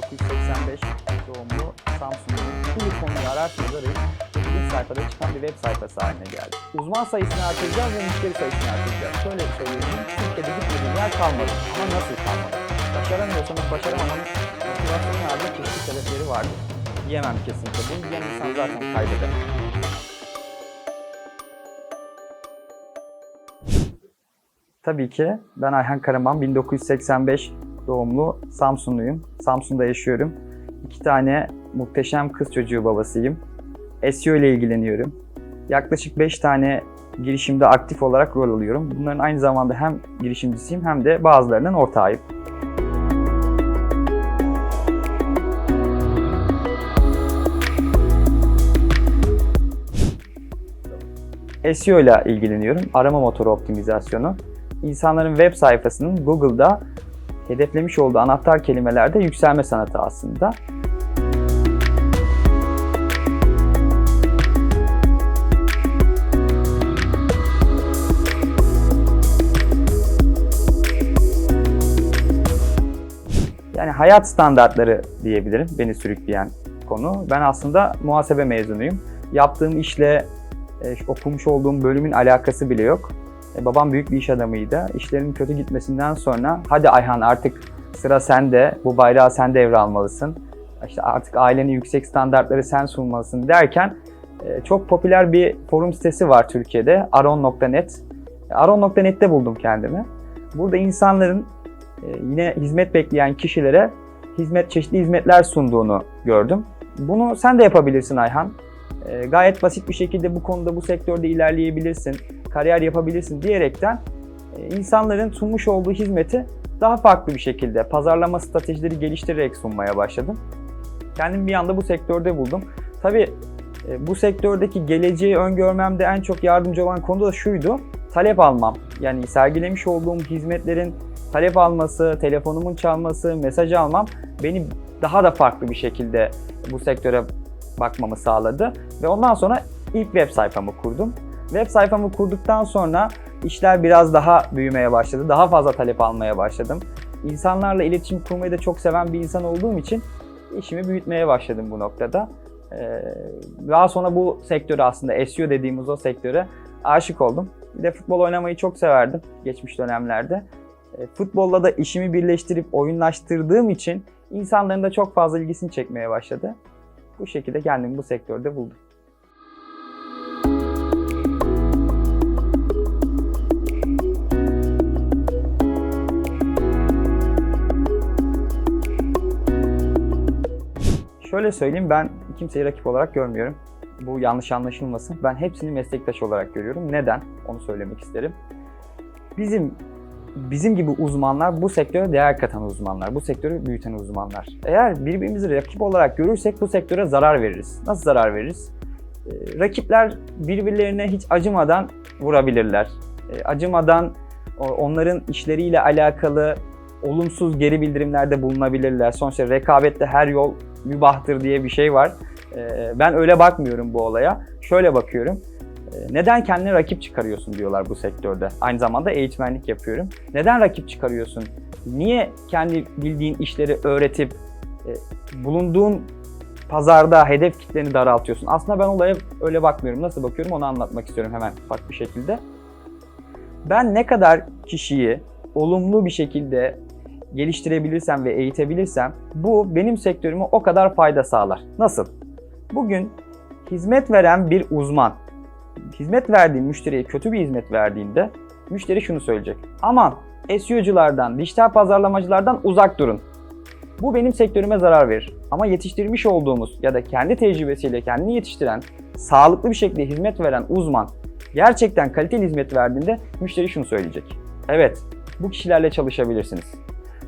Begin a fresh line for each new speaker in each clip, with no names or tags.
1985 doğumlu Samsun'un bu konuyu ararsanız arayın birinci sayfada çıkan bir web sayfası haline geldi. Uzman sayısını artıracağız ve müşteri sayısını artıracağız. Şöyle söyleyeyim, Türkiye'de gitmediğim yer kalmadı. Ama nasıl kalmadı? Başaramıyorsanız başaramamanın motivasyonun ardında çeşitli sebepleri vardır. Diyemem kesinlikle. Bunu diyen insan zaten kaybeder. Tabii ki ben Ayhan Karaman, 1985 doğumlu Samsunluyum. Samsun'da yaşıyorum. İki tane muhteşem kız çocuğu babasıyım. SEO ile ilgileniyorum. Yaklaşık 5 tane girişimde aktif olarak rol alıyorum. Bunların aynı zamanda hem girişimcisiyim hem de bazılarının ortağıyım. SEO ile ilgileniyorum. Arama motoru optimizasyonu. İnsanların web sayfasının Google'da hedeflemiş olduğu anahtar kelimelerde yükselme sanatı aslında. Yani hayat standartları diyebilirim beni sürükleyen konu. Ben aslında muhasebe mezunuyum. Yaptığım işle e, okumuş olduğum bölümün alakası bile yok. E, babam büyük bir iş adamıydı. İşlerin kötü gitmesinden sonra hadi Ayhan artık sıra sende, bu bayrağı sen devralmalısın. İşte artık ailenin yüksek standartları sen sunmalısın derken e, çok popüler bir forum sitesi var Türkiye'de aron.net. Aron.net'te buldum kendimi. Burada insanların e, yine hizmet bekleyen kişilere hizmet çeşitli hizmetler sunduğunu gördüm. Bunu sen de yapabilirsin Ayhan. E, gayet basit bir şekilde bu konuda bu sektörde ilerleyebilirsin, kariyer yapabilirsin diyerekten e, insanların sunmuş olduğu hizmeti daha farklı bir şekilde pazarlama stratejileri geliştirerek sunmaya başladım. Kendimi bir anda bu sektörde buldum. Tabii e, bu sektördeki geleceği öngörmemde en çok yardımcı olan konu da şuydu. Talep almam. Yani sergilemiş olduğum hizmetlerin talep alması, telefonumun çalması, mesaj almam beni daha da farklı bir şekilde bu sektöre bakmamı sağladı. Ve ondan sonra ilk web sayfamı kurdum. Web sayfamı kurduktan sonra işler biraz daha büyümeye başladı. Daha fazla talep almaya başladım. İnsanlarla iletişim kurmayı da çok seven bir insan olduğum için işimi büyütmeye başladım bu noktada. Ee, daha sonra bu sektöre aslında SEO dediğimiz o sektöre aşık oldum. Bir de futbol oynamayı çok severdim geçmiş dönemlerde. E, Futbolla da işimi birleştirip oyunlaştırdığım için insanların da çok fazla ilgisini çekmeye başladı. Bu şekilde kendimi bu sektörde buldum. Şöyle söyleyeyim ben kimseyi rakip olarak görmüyorum. Bu yanlış anlaşılmasın. Ben hepsini meslektaş olarak görüyorum. Neden? Onu söylemek isterim. Bizim bizim gibi uzmanlar bu sektöre değer katan uzmanlar, bu sektörü büyüten uzmanlar. Eğer birbirimizi rakip olarak görürsek bu sektöre zarar veririz. Nasıl zarar veririz? Ee, rakipler birbirlerine hiç acımadan vurabilirler. Ee, acımadan onların işleriyle alakalı olumsuz geri bildirimlerde bulunabilirler. Sonuçta rekabette her yol mübahtır diye bir şey var. Ee, ben öyle bakmıyorum bu olaya. Şöyle bakıyorum. Ee, Neden kendine rakip çıkarıyorsun diyorlar bu sektörde. Aynı zamanda eğitmenlik yapıyorum. Neden rakip çıkarıyorsun? Niye kendi bildiğin işleri öğretip e, bulunduğun pazarda hedef kitleni daraltıyorsun? Aslında ben olaya öyle bakmıyorum. Nasıl bakıyorum onu anlatmak istiyorum hemen ufak bir şekilde. Ben ne kadar kişiyi olumlu bir şekilde geliştirebilirsem ve eğitebilirsem bu benim sektörüme o kadar fayda sağlar. Nasıl? Bugün hizmet veren bir uzman hizmet verdiğin müşteriye kötü bir hizmet verdiğinde müşteri şunu söyleyecek. Aman SEO'culardan, dijital pazarlamacılardan uzak durun. Bu benim sektörüme zarar verir. Ama yetiştirmiş olduğumuz ya da kendi tecrübesiyle kendini yetiştiren, sağlıklı bir şekilde hizmet veren uzman gerçekten kaliteli hizmet verdiğinde müşteri şunu söyleyecek. Evet, bu kişilerle çalışabilirsiniz.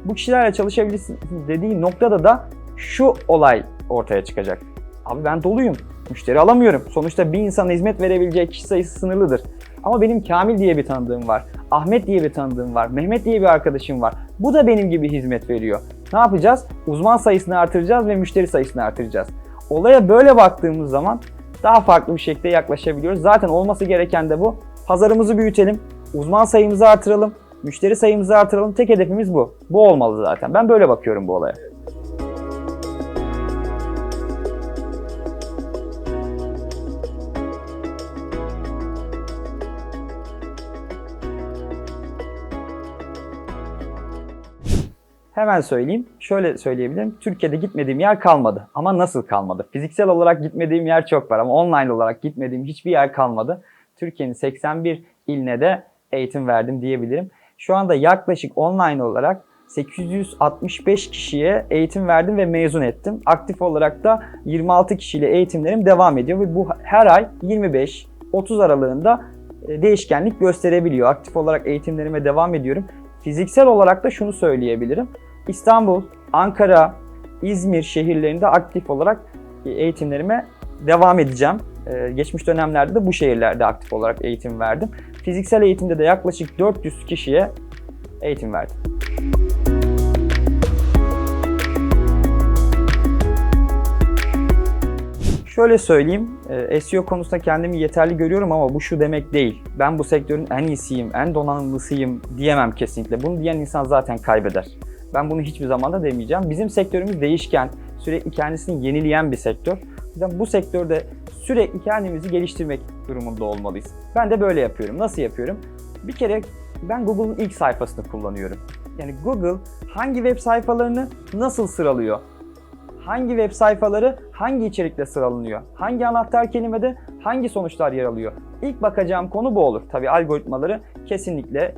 Bu kişilerle çalışabilirsiniz dediği noktada da şu olay ortaya çıkacak. Abi ben doluyum. Müşteri alamıyorum. Sonuçta bir insana hizmet verebileceği kişi sayısı sınırlıdır. Ama benim Kamil diye bir tanıdığım var. Ahmet diye bir tanıdığım var. Mehmet diye bir arkadaşım var. Bu da benim gibi hizmet veriyor. Ne yapacağız? Uzman sayısını artıracağız ve müşteri sayısını artıracağız. Olaya böyle baktığımız zaman daha farklı bir şekilde yaklaşabiliyoruz. Zaten olması gereken de bu. Pazarımızı büyütelim, uzman sayımızı artıralım, Müşteri sayımızı artıralım. Tek hedefimiz bu. Bu olmalı zaten. Ben böyle bakıyorum bu olaya. Hemen söyleyeyim. Şöyle söyleyebilirim. Türkiye'de gitmediğim yer kalmadı. Ama nasıl kalmadı? Fiziksel olarak gitmediğim yer çok var ama online olarak gitmediğim hiçbir yer kalmadı. Türkiye'nin 81 iline de eğitim verdim diyebilirim. Şu anda yaklaşık online olarak 865 kişiye eğitim verdim ve mezun ettim. Aktif olarak da 26 kişiyle eğitimlerim devam ediyor ve bu her ay 25-30 aralığında e, değişkenlik gösterebiliyor. Aktif olarak eğitimlerime devam ediyorum. Fiziksel olarak da şunu söyleyebilirim. İstanbul, Ankara, İzmir şehirlerinde aktif olarak e, eğitimlerime devam edeceğim. Ee, geçmiş dönemlerde de bu şehirlerde aktif olarak eğitim verdim. Fiziksel eğitimde de yaklaşık 400 kişiye eğitim verdim. Şöyle söyleyeyim, e, SEO konusunda kendimi yeterli görüyorum ama bu şu demek değil. Ben bu sektörün en iyisiyim, en donanımlısıyım diyemem kesinlikle. Bunu diyen insan zaten kaybeder. Ben bunu hiçbir zaman da demeyeceğim. Bizim sektörümüz değişken, sürekli kendisini yenileyen bir sektör. Bu sektörde sürekli kendimizi geliştirmek durumunda olmalıyız. Ben de böyle yapıyorum. Nasıl yapıyorum? Bir kere ben Google'ın ilk sayfasını kullanıyorum. Yani Google hangi web sayfalarını nasıl sıralıyor? hangi web sayfaları hangi içerikle sıralanıyor? Hangi anahtar kelimede hangi sonuçlar yer alıyor? İlk bakacağım konu bu olur. Tabi algoritmaları kesinlikle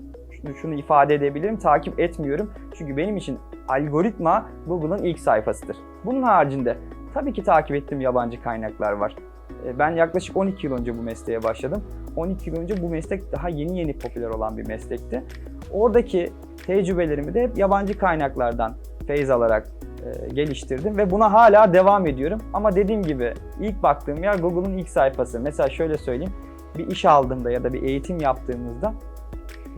şunu, ifade edebilirim, takip etmiyorum. Çünkü benim için algoritma Google'ın ilk sayfasıdır. Bunun haricinde tabii ki takip ettiğim yabancı kaynaklar var. E, Ben yaklaşık 12 yıl önce bu mesleğe başladım. 12 yıl önce bu meslek daha yeni yeni popüler olan bir meslekti. Oradaki tecrübelerimi de hep yabancı kaynaklardan feyz alarak e, geliştirdim ve buna hala devam ediyorum. Ama dediğim gibi ilk baktığım yer Google'un ilk sayfası. Mesela şöyle söyleyeyim, bir iş aldığımda ya da bir eğitim yaptığımızda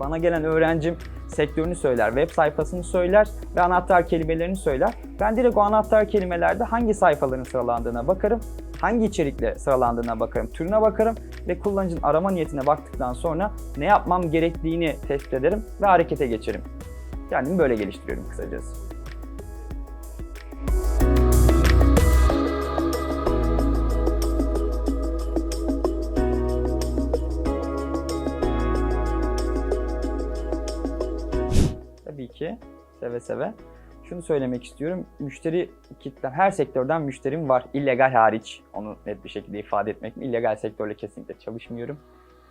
bana gelen öğrencim sektörünü söyler, web sayfasını söyler ve anahtar kelimelerini söyler. Ben direkt o anahtar kelimelerde hangi sayfaların sıralandığına bakarım, hangi içerikle sıralandığına bakarım, türüne bakarım ve kullanıcının arama niyetine baktıktan sonra ne yapmam gerektiğini tespit ederim ve harekete geçerim. Kendimi böyle geliştiriyorum kısacası. Ki seve seve. Şunu söylemek istiyorum. Müşteri kitlem, her sektörden müşterim var. illegal hariç. Onu net bir şekilde ifade etmek mi? İllegal sektörle kesinlikle çalışmıyorum.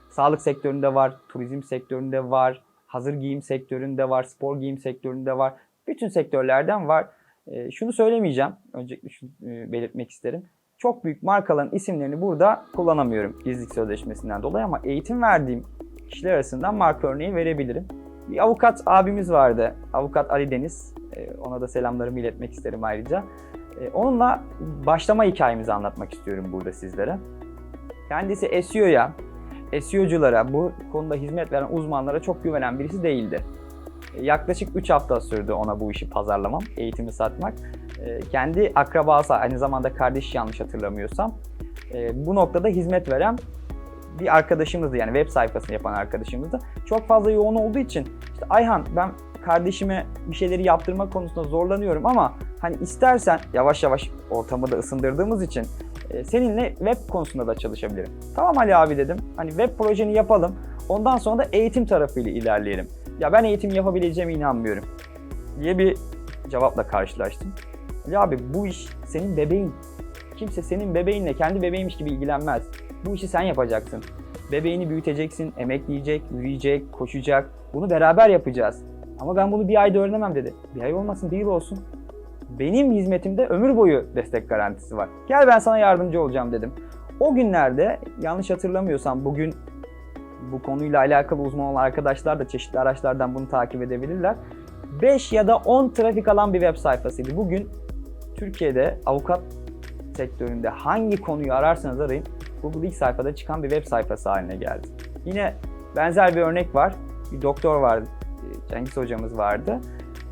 Sağlık sektöründe var, turizm sektöründe var, hazır giyim sektöründe var, spor giyim sektöründe var. Bütün sektörlerden var. E, şunu söylemeyeceğim. Öncelikle şunu e, belirtmek isterim. Çok büyük markaların isimlerini burada kullanamıyorum gizlilik sözleşmesinden dolayı ama eğitim verdiğim kişiler arasından marka örneği verebilirim. Bir avukat abimiz vardı. Avukat Ali Deniz. E, ona da selamlarımı iletmek isterim ayrıca. E, onunla başlama hikayemizi anlatmak istiyorum burada sizlere. Kendisi SEO'ya, SEO'culara, bu konuda hizmet veren uzmanlara çok güvenen birisi değildi. E, Yaklaşık 3 hafta sürdü ona bu işi pazarlamam, eğitimi satmak. Kendi akrabası, aynı zamanda kardeşi yanlış hatırlamıyorsam, bu noktada hizmet veren bir arkadaşımızdı yani web sayfasını yapan arkadaşımızdı. Çok fazla yoğun olduğu için işte Ayhan ben kardeşime bir şeyleri yaptırma konusunda zorlanıyorum ama hani istersen yavaş yavaş ortamı da ısındırdığımız için e, seninle web konusunda da çalışabilirim. Tamam Ali abi dedim. Hani web projeni yapalım. Ondan sonra da eğitim tarafıyla ilerleyelim. Ya ben eğitim yapabileceğime inanmıyorum diye bir cevapla karşılaştım. Ali abi bu iş senin bebeğin. Kimse senin bebeğinle kendi bebeğiymiş gibi ilgilenmez. Bu işi sen yapacaksın. Bebeğini büyüteceksin, emekleyecek, yürüyecek, koşacak. Bunu beraber yapacağız. Ama ben bunu bir ayda öğrenemem dedi. Bir ay olmasın, bir yıl olsun. Benim hizmetimde ömür boyu destek garantisi var. Gel ben sana yardımcı olacağım dedim. O günlerde yanlış hatırlamıyorsam bugün bu konuyla alakalı uzman olan arkadaşlar da çeşitli araçlardan bunu takip edebilirler. 5 ya da 10 trafik alan bir web sayfasıydı. Bugün Türkiye'de avukat sektöründe hangi konuyu ararsanız arayın Google ilk sayfada çıkan bir web sayfası haline geldi. Yine benzer bir örnek var. Bir doktor vardı, Cengiz hocamız vardı.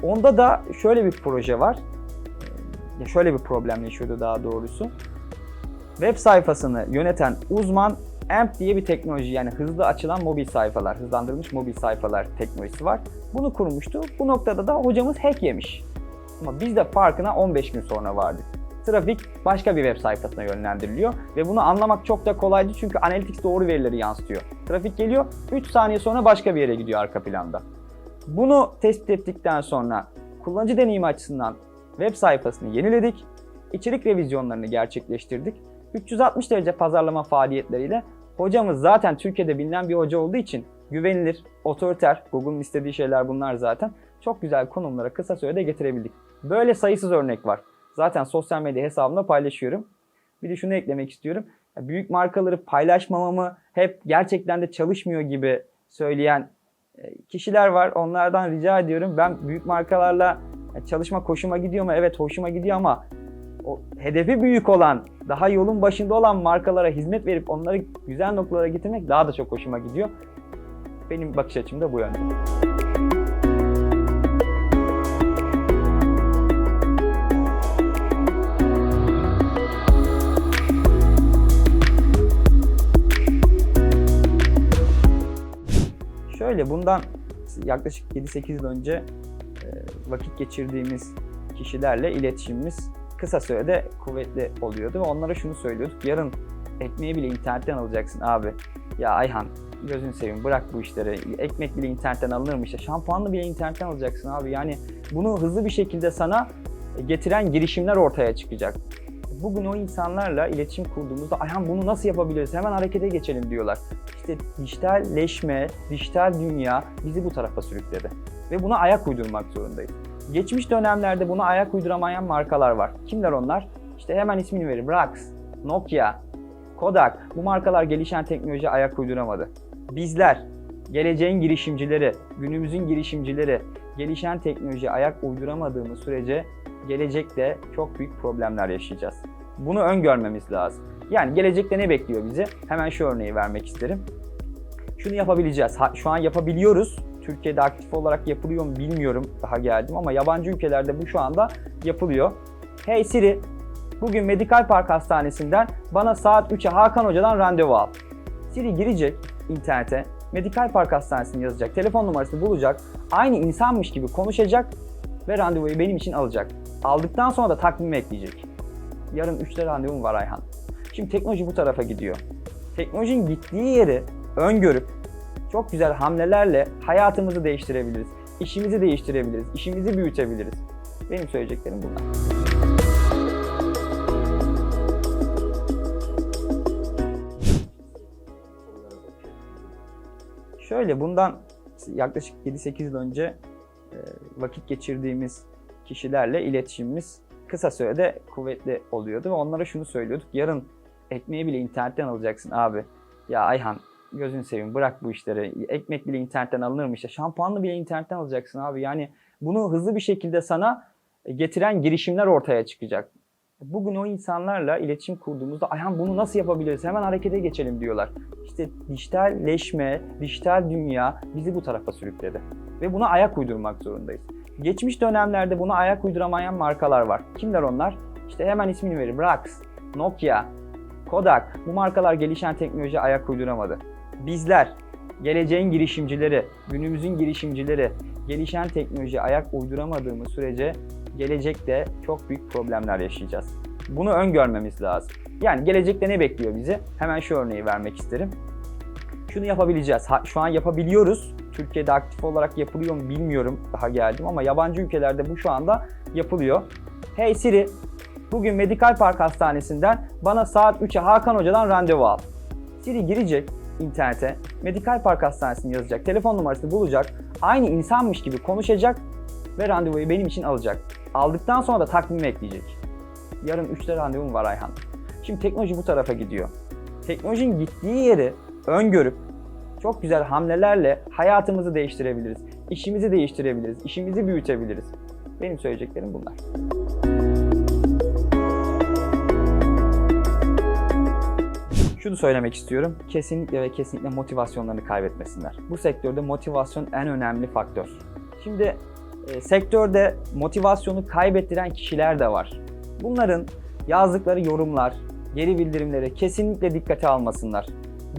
Onda da şöyle bir proje var. Ya şöyle bir problem yaşıyordu daha doğrusu. Web sayfasını yöneten uzman AMP diye bir teknoloji yani hızlı açılan mobil sayfalar, hızlandırılmış mobil sayfalar teknolojisi var. Bunu kurmuştu. Bu noktada da hocamız hack yemiş. Ama biz de farkına 15 gün sonra vardık trafik başka bir web sayfasına yönlendiriliyor. Ve bunu anlamak çok da kolaydı çünkü Analytics doğru verileri yansıtıyor. Trafik geliyor, 3 saniye sonra başka bir yere gidiyor arka planda. Bunu tespit ettikten sonra kullanıcı deneyimi açısından web sayfasını yeniledik. İçerik revizyonlarını gerçekleştirdik. 360 derece pazarlama faaliyetleriyle hocamız zaten Türkiye'de bilinen bir hoca olduğu için güvenilir, otoriter, Google'un istediği şeyler bunlar zaten. Çok güzel konumlara kısa sürede getirebildik. Böyle sayısız örnek var. Zaten sosyal medya hesabımda paylaşıyorum. Bir de şunu eklemek istiyorum. Büyük markaları paylaşmamamı hep gerçekten de çalışmıyor gibi söyleyen e, kişiler var. Onlardan rica ediyorum. Ben büyük markalarla çalışma hoşuma gidiyor mu? Evet hoşuma gidiyor ama o hedefi büyük olan, daha yolun başında olan markalara hizmet verip onları güzel noktalara getirmek daha da çok hoşuma gidiyor. Benim bakış açım da bu yönde. Şöyle bundan yaklaşık 7-8 yıl önce e, vakit geçirdiğimiz kişilerle iletişimimiz kısa sürede kuvvetli oluyordu ve onlara şunu söylüyorduk. Yarın ekmeği bile internetten alacaksın abi. Ya Ayhan gözünü seveyim bırak bu işleri. Ekmek bile internetten alınır mı işte? Şampuanlı bile internetten alacaksın abi. Yani bunu hızlı bir şekilde sana getiren girişimler ortaya çıkacak. Bugün o insanlarla iletişim kurduğumuzda Ayhan bunu nasıl yapabiliriz? Hemen harekete geçelim diyorlar. İşte dijitalleşme, dijital dünya bizi bu tarafa sürükledi. Ve buna ayak uydurmak zorundayız. Geçmiş dönemlerde buna ayak uyduramayan markalar var. Kimler onlar? İşte hemen ismini vereyim. Rax, Nokia, Kodak. Bu markalar gelişen teknoloji ayak uyduramadı. Bizler, geleceğin girişimcileri, günümüzün girişimcileri, gelişen teknoloji ayak uyduramadığımız sürece gelecekte çok büyük problemler yaşayacağız. Bunu öngörmemiz lazım. Yani gelecekte ne bekliyor bizi? Hemen şu örneği vermek isterim. Şunu yapabileceğiz. Ha, şu an yapabiliyoruz. Türkiye'de aktif olarak yapılıyor mu bilmiyorum daha geldim ama yabancı ülkelerde bu şu anda yapılıyor. Hey Siri, bugün Medikal Park Hastanesi'nden bana saat 3'e Hakan Hoca'dan randevu al. Siri girecek internete, Medikal Park Hastanesi'ni yazacak, telefon numarasını bulacak, aynı insanmış gibi konuşacak ve randevuyu benim için alacak. Aldıktan sonra da takvime ekleyecek. Yarın 3'te randevum var Ayhan. Şimdi teknoloji bu tarafa gidiyor. Teknolojinin gittiği yeri öngörüp çok güzel hamlelerle hayatımızı değiştirebiliriz. İşimizi değiştirebiliriz, işimizi büyütebiliriz. Benim söyleyeceklerim bunlar. Şöyle bundan yaklaşık 7-8 yıl önce e, vakit geçirdiğimiz kişilerle iletişimimiz kısa sürede kuvvetli oluyordu ve onlara şunu söylüyorduk. Yarın ekmeği bile internetten alacaksın abi. Ya Ayhan gözünü seveyim bırak bu işleri. Ekmek bile internetten alınır mı işte? Şampuanlı bile internetten alacaksın abi. Yani bunu hızlı bir şekilde sana getiren girişimler ortaya çıkacak. Bugün o insanlarla iletişim kurduğumuzda Ayhan bunu nasıl yapabiliriz? Hemen harekete geçelim diyorlar. İşte dijitalleşme, dijital dünya bizi bu tarafa sürükledi. Ve buna ayak uydurmak zorundayız. Geçmiş dönemlerde buna ayak uyduramayan markalar var. Kimler onlar? İşte hemen ismini vereyim. Rax, Nokia, Kodak. Bu markalar gelişen teknoloji ayak uyduramadı. Bizler, geleceğin girişimcileri, günümüzün girişimcileri, gelişen teknoloji ayak uyduramadığımız sürece gelecekte çok büyük problemler yaşayacağız. Bunu öngörmemiz lazım. Yani gelecekte ne bekliyor bizi? Hemen şu örneği vermek isterim. Şunu yapabileceğiz. Ha, şu an yapabiliyoruz. Türkiye'de aktif olarak yapılıyor mu bilmiyorum daha geldim ama yabancı ülkelerde bu şu anda yapılıyor. Hey Siri, bugün Medikal Park Hastanesi'nden bana saat 3'e Hakan Hoca'dan randevu al. Siri girecek internete, Medikal Park Hastanesi'ni yazacak, telefon numarasını bulacak, aynı insanmış gibi konuşacak ve randevuyu benim için alacak. Aldıktan sonra da takvime ekleyecek. Yarın 3'te randevum var Ayhan. Şimdi teknoloji bu tarafa gidiyor. Teknolojinin gittiği yeri öngörüp çok güzel hamlelerle hayatımızı değiştirebiliriz. İşimizi değiştirebiliriz, işimizi büyütebiliriz. Benim söyleyeceklerim bunlar. Şunu söylemek istiyorum. Kesinlikle ve kesinlikle motivasyonlarını kaybetmesinler. Bu sektörde motivasyon en önemli faktör. Şimdi e, sektörde motivasyonu kaybettiren kişiler de var. Bunların yazdıkları yorumlar, geri bildirimleri kesinlikle dikkate almasınlar.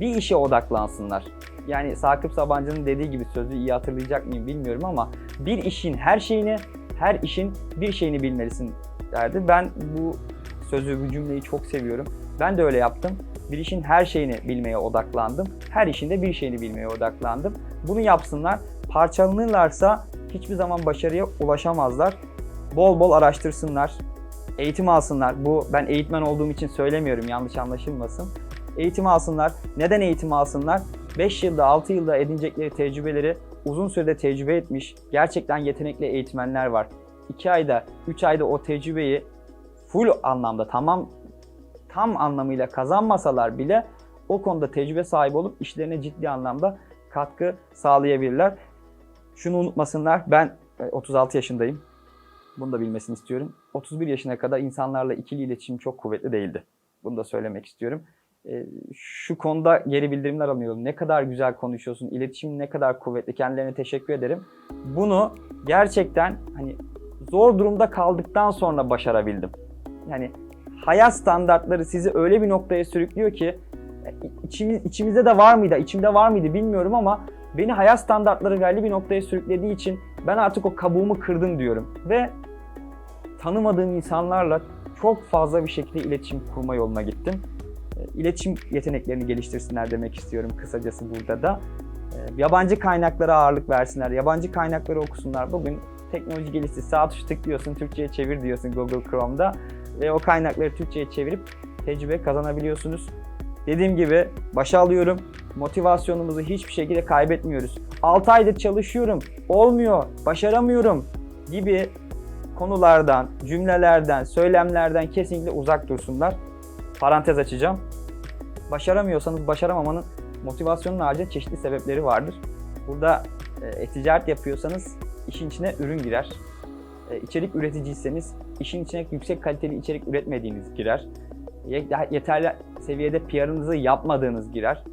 Bir işe odaklansınlar. Yani Sakıp Sabancı'nın dediği gibi sözü iyi hatırlayacak mıyım bilmiyorum ama bir işin her şeyini, her işin bir şeyini bilmelisin derdi. Ben bu sözü, bu cümleyi çok seviyorum. Ben de öyle yaptım. Bir işin her şeyini bilmeye odaklandım. Her işinde bir şeyini bilmeye odaklandım. Bunu yapsınlar. Parçalanırlarsa hiçbir zaman başarıya ulaşamazlar. Bol bol araştırsınlar, eğitim alsınlar. Bu ben eğitmen olduğum için söylemiyorum yanlış anlaşılmasın. Eğitim alsınlar. Neden eğitim alsınlar? 5 yılda 6 yılda edinecekleri tecrübeleri uzun sürede tecrübe etmiş gerçekten yetenekli eğitmenler var. 2 ayda 3 ayda o tecrübeyi full anlamda tamam tam anlamıyla kazanmasalar bile o konuda tecrübe sahibi olup işlerine ciddi anlamda katkı sağlayabilirler. Şunu unutmasınlar. Ben e, 36 yaşındayım. Bunu da bilmesini istiyorum. 31 yaşına kadar insanlarla ikili iletişim çok kuvvetli değildi. Bunu da söylemek istiyorum. E, Şu konuda geri bildirimler alıyorum. Ne kadar güzel konuşuyorsun, iletişim ne kadar kuvvetli. Kendilerine teşekkür ederim. Bunu gerçekten hani zor durumda kaldıktan sonra başarabildim. Yani hayat standartları sizi öyle bir noktaya sürüklüyor ki e, içimiz, içimizde de var mıydı, içimde var mıydı bilmiyorum ama beni hayat standartları belli bir noktaya sürüklediği için ben artık o kabuğumu kırdım diyorum. Ve tanımadığım insanlarla çok fazla bir şekilde iletişim kurma yoluna gittim. İletişim yeteneklerini geliştirsinler demek istiyorum kısacası burada da. E, Yabancı kaynaklara ağırlık versinler, yabancı kaynakları okusunlar. Bugün teknoloji gelişti, sağ tuşu tıklıyorsun, Türkçe'ye çevir diyorsun Google Chrome'da ve o kaynakları Türkçe'ye çevirip tecrübe kazanabiliyorsunuz. Dediğim gibi başa alıyorum. Motivasyonumuzu hiçbir şekilde kaybetmiyoruz. 6 aydır çalışıyorum, olmuyor, başaramıyorum gibi konulardan, cümlelerden, söylemlerden kesinlikle uzak dursunlar. Parantez açacağım. Başaramıyorsanız başaramamanın motivasyonun haricinde çeşitli sebepleri vardır. Burada e, e-ticaret yapıyorsanız işin içine ürün girer. E, içerik üreticiyseniz işin içine yüksek kaliteli içerik üretmediğiniz girer. Ye- Yeterli seviyede PR'ınızı yapmadığınız girer.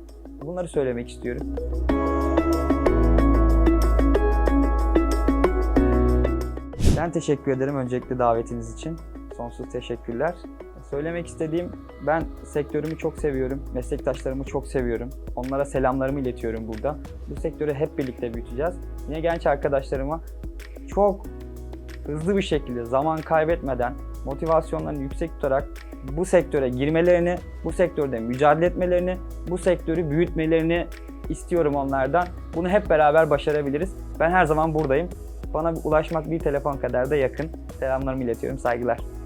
Bunları söylemek istiyorum. Ben teşekkür ederim öncelikle davetiniz için. Sonsuz teşekkürler. Söylemek istediğim ben sektörümü çok seviyorum. Meslektaşlarımı çok seviyorum. Onlara selamlarımı iletiyorum burada. Bu sektörü hep birlikte büyüteceğiz. Yine genç arkadaşlarıma çok hızlı bir şekilde zaman kaybetmeden motivasyonlarını yüksek tutarak bu sektöre girmelerini, bu sektörde mücadele etmelerini, bu sektörü büyütmelerini istiyorum onlardan. Bunu hep beraber başarabiliriz. Ben her zaman buradayım. Bana ulaşmak bir telefon kadar da yakın. Selamlarımı iletiyorum. Saygılar.